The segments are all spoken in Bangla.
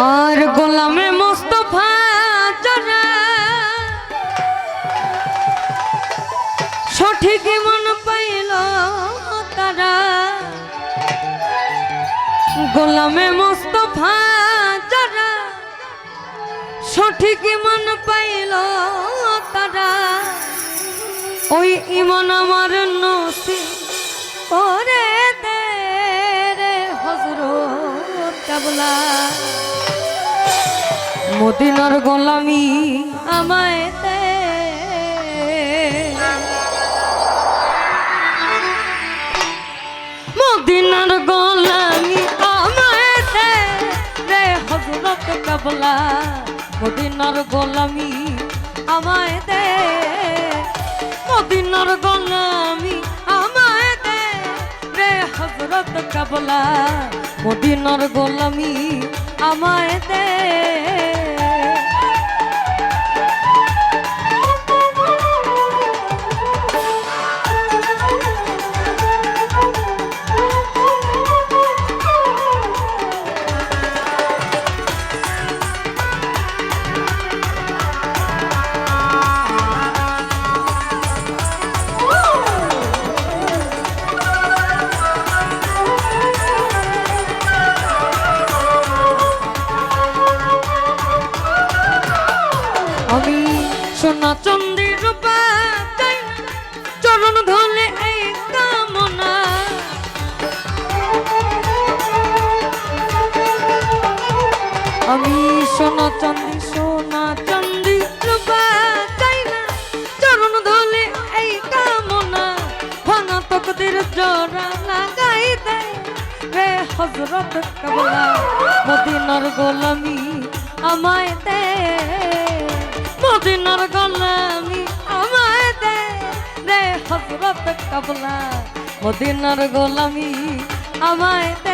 আর গোলামে মোস্তফা যারা সঠিক মন পাইল তারা। গোলামে মোস্তফা যারা সঠিক মন পাইল তারা। ওই ইমন আমার নসি করে দে রে হজরত কাবলা মদিনার গোলামি আমায় মদিনার গোলামি আমায় হজরত কাবলা, মদিনার গোলামি আমায় দে। মদিনার গোলামি আমায় দে। রে হজরত কাবলা, মদিনার গোলামি আমায় দে। হজরত কবলা, মদিনার গোলামি আমায় দে। মদিনার গোলামি আমায় দে। রে হজরত কবলা, মদিনার গোলামি আমায় দে।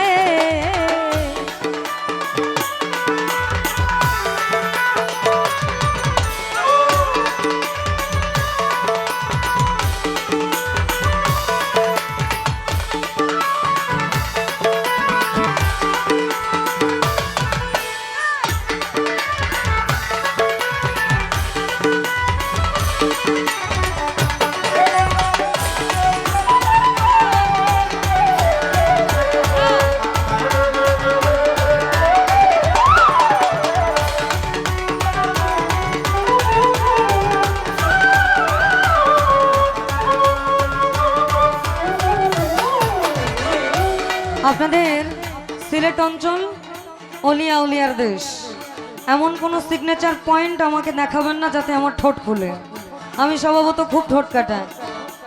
সিলেট অঞ্চল, অলিয়া উলিয়ার দেশ। এমন কোনো সিগনেচার পয়েন্ট আমাকে দেখাবেন না যাতে আমার ঠোঁট খুলে। আমি স্বভাবত খুব ঠোঁট কাটাই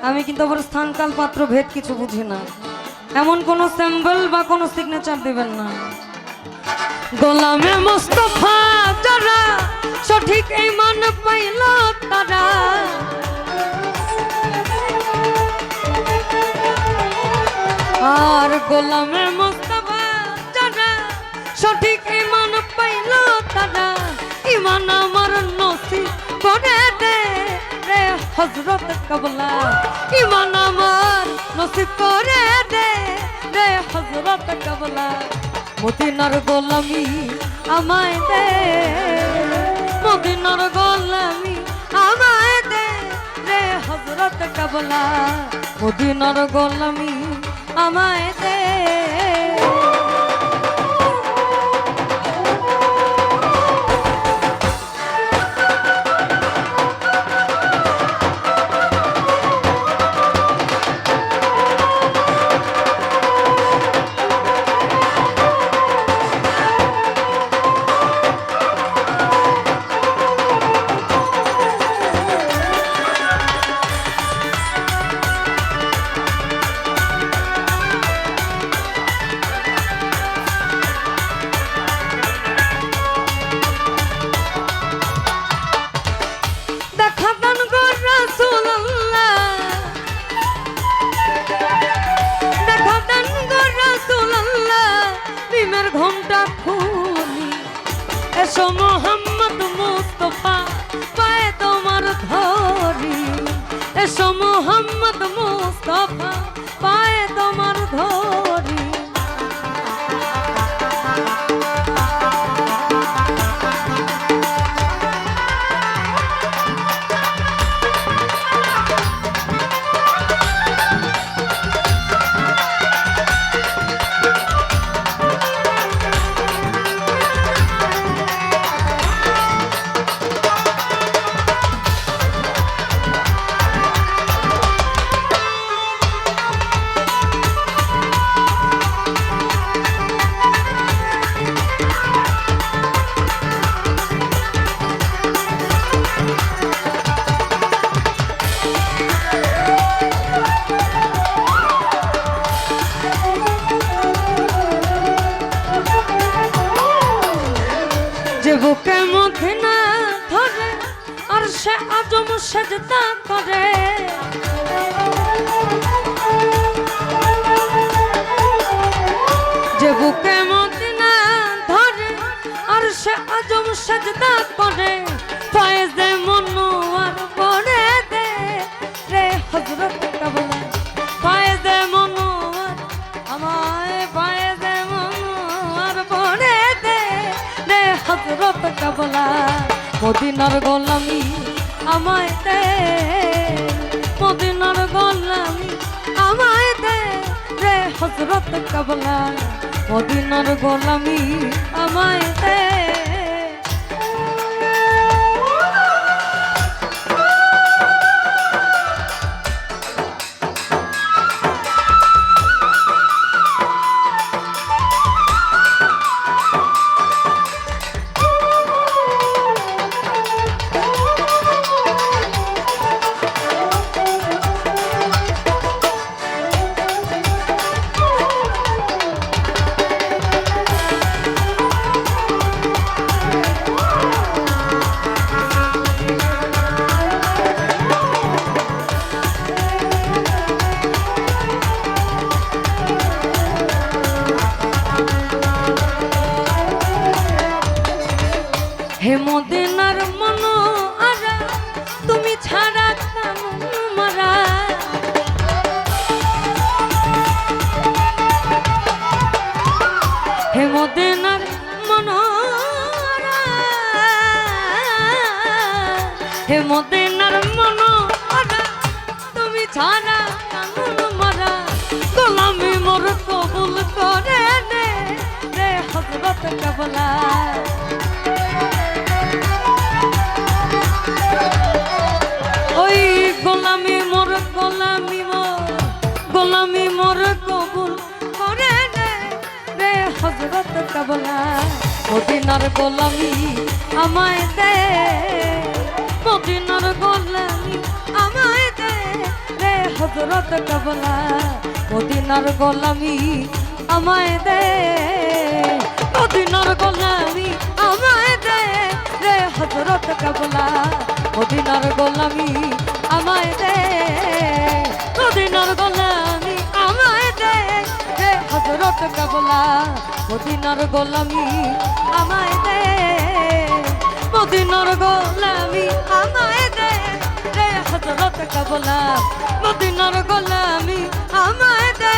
আমি কিন্তু আবার স্থানকাল পাত্র ভেদ কিছু বুঝি না। এমন কোনো স্যাম্বল বা কোনো সিগনেচার দেবেন না। গোলামে মোস্তফা, যারা সঠিক এই মান পাইল তারা। আর গোলামে মোস্তফা ইমান পাইল তারা, ইমান আমার নসি করে দে রে হজরত কবলা। ইমান আমার নসি করে দে রে হজরত কবলা। মদিনার গোলামি আমায় দে, মদিনার গোলামি আমায় দে রে হজরত কবলা। মদিনার গোলামি আমায় দে। সে আজম সেজদা করে যে বুকে মদিনা ধরে, আর সে আজম সেজদা করে ফয়েজে মনোয়ার হজরত কাবলা মদিনার গোলামি আমায় দে। হে মদিনার মন আরা তুমি ছাড়া মারা? হে মদিনার মন আরা, হে মদিনার মন আরা, তুমি ছাড়া মারা? গোলামি মোর কবুল করে রে হজরত কাবলা। গোলামি মোর গোলামি মোর গোলামি মোর কবুল করে রে হজরত কাবলা। মদিনার গোলামি আমায় দে, মদিনার গোলামি আমায় দে রে হজরত কাবলা। মদিনার গোলামি আমায় দে, মদিনার গোলামি আমায় দে রে হজরত কাবলা। মদিনার গোলামি কাবলা, মদিনার গোলামি আমায় দে। মদিনার গোলামি আমায় দে। রে হজরত কাবলা, মদিনার গোলামি আমায় দে।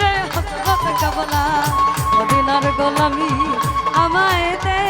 রে হজরত কাবলা, মদিনার গোলামি আমায় দে।